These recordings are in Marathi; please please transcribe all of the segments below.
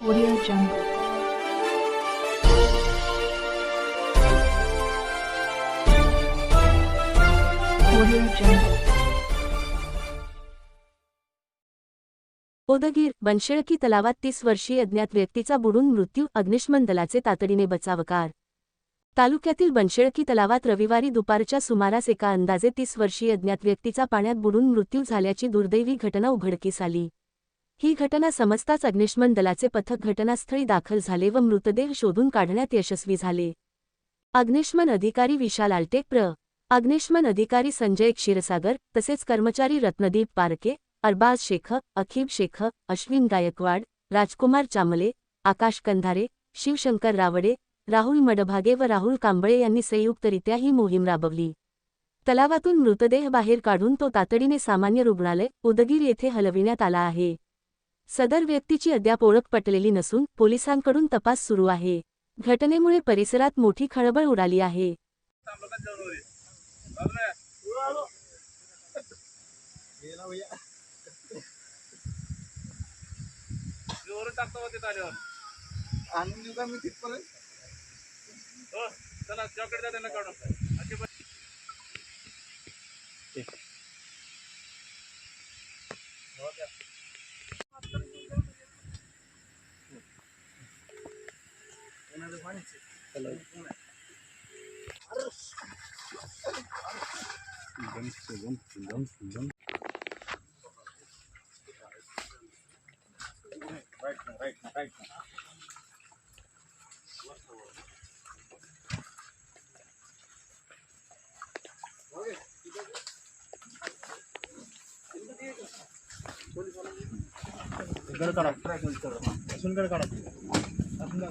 Audio Jungle. Audio Jungle. ओदगीर Banshelki तलावात तीस वर्षीय अज्ञात व्यक्तीचा बुडून मृत्यू अग्निशमन दलाचे तातडीने बचावकार तालुक्यातील बनशेळकी तलावात रविवारी दुपारच्या सुमारास एका अंदाजे तीस वर्षीय अज्ञात व्यक्तीचा पाण्यात बुडून मृत्यू झाल्याची दुर्दैवी घटना उघडकीस आली ही घटना समजताच अग्निशमन दलाचे पथक घटनास्थळी दाखल झाले व मृतदेह शोधून काढण्यात यशस्वी झाले. अग्निशमन अधिकारी विशाल आलटेक प्र. अग्निशमन अधिकारी संजय क्षीरसागर तसेच कर्मचारी रत्नदीप पारके अरबाज शेख अखिब शेख अश्विन गायकवाड राजकुमार चामले आकाश कंधारे शिवशंकर रावडे राहुल मडभागे व राहुल कांबळे यांनी संयुक्तरित्या ही मोहीम राबवली. तलावातून मृतदेह बाहेर काढून तो तातडीने सामान्य रुग्णालय उदगीर येथे हलविण्यात आला आहे. सदर व्यक्तीची अद्याप ओळख पटलेली नसून पोलिसांकडून तपास सुरू आहे. घटनेमुळे परिसरात मोठी खळबळ उडाली आहे. जोरात ఇక్కడ కనెక్ట్ ఇక్కడ కనెక్ట్ అసలు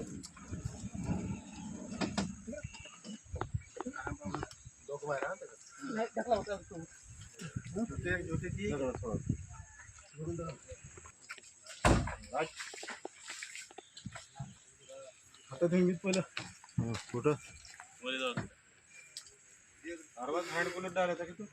आता तुम्ही पहिलं कुठं? अरबाज हँड बोलत डायला की तू